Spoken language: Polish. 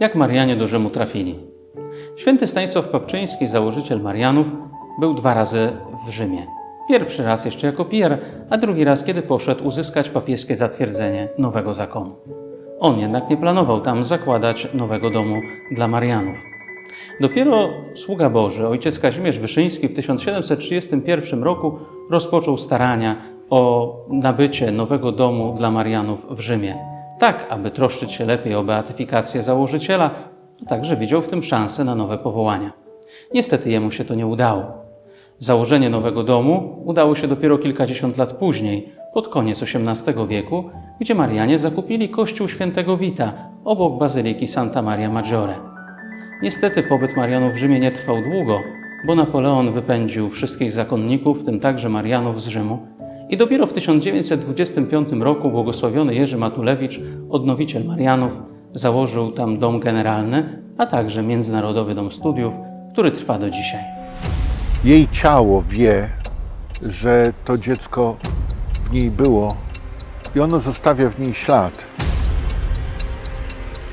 Jak Marianie do Rzymu trafili? Święty Stanisław Papczyński, założyciel Marianów, był dwa razy w Rzymie. Pierwszy raz jeszcze jako PR, a drugi raz, kiedy poszedł uzyskać papieskie zatwierdzenie nowego zakonu. On jednak nie planował tam zakładać nowego domu dla Marianów. Dopiero sługa Boży, ojciec Kazimierz Wyszyński w 1731 roku rozpoczął starania o nabycie nowego domu dla Marianów w Rzymie, tak aby troszczyć się lepiej o beatyfikację założyciela, a także widział w tym szansę na nowe powołania. Niestety jemu się to nie udało. Założenie nowego domu udało się dopiero kilkadziesiąt lat później, pod koniec XVIII wieku, gdzie Marianie zakupili kościół świętego Wita obok bazyliki Santa Maria Maggiore. Niestety pobyt Marianów w Rzymie nie trwał długo, bo Napoleon wypędził wszystkich zakonników, w tym także Marianów z Rzymu i dopiero w 1925 roku błogosławiony Jerzy Matulewicz, odnowiciel Marianów, założył tam dom generalny, a także Międzynarodowy Dom Studiów, który trwa do dzisiaj. Jej ciało wie, że to dziecko w niej było i ono zostawia w niej ślad.